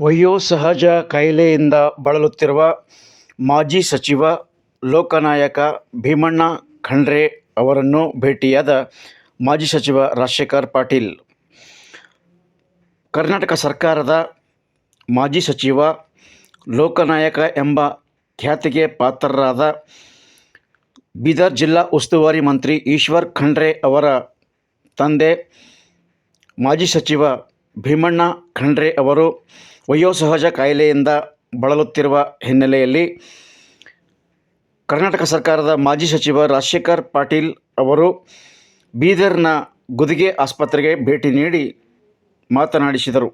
ವಯೋಸಹಜ ಕಾಯಿಲೆಯಿಂದ ಬಳಲುತ್ತಿರುವ ಮಾಜಿ ಸಚಿವ, ಲೋಕನಾಯಕ ಭೀಮಣ್ಣ ಖಂಡ್ರೆ ಅವರನ್ನು ಭೇಟಿಯಾದ ಮಾಜಿ ಸಚಿವ ರಾಜಶೇಖರ್ ಪಾಟೀಲ್. ಕರ್ನಾಟಕ ಸರ್ಕಾರದ ಮಾಜಿ ಸಚಿವ ಲೋಕನಾಯಕ ಎಂಬ ಖ್ಯಾತಿಗೆ ಪಾತ್ರರಾದ ಬೀದರ್ ಜಿಲ್ಲಾ ಉಸ್ತುವಾರಿ ಮಂತ್ರಿ ಈಶ್ವರ್ ಖಂಡ್ರೆ ಅವರ ತಂದೆ ಮಾಜಿ ಸಚಿವ ಭೀಮಣ್ಣ ಖಂಡ್ರೆ ಅವರು ವಯೋಸಹಜ ಕಾಯಿಲೆಯಿಂದ ಬಳಲುತ್ತಿರುವ ಹಿನ್ನೆಲೆಯಲ್ಲಿ ಕರ್ನಾಟಕ ಸರ್ಕಾರದ ಮಾಜಿ ಸಚಿವ ರಾಜಶೇಖರ್ ಪಾಟೀಲ್ ಅವರು ಬೀದರ್ನ ಗುದಿಗೆ ಆಸ್ಪತ್ರೆಗೆ ಭೇಟಿ ನೀಡಿ ಮಾತನಾಡಿಸಿದರು.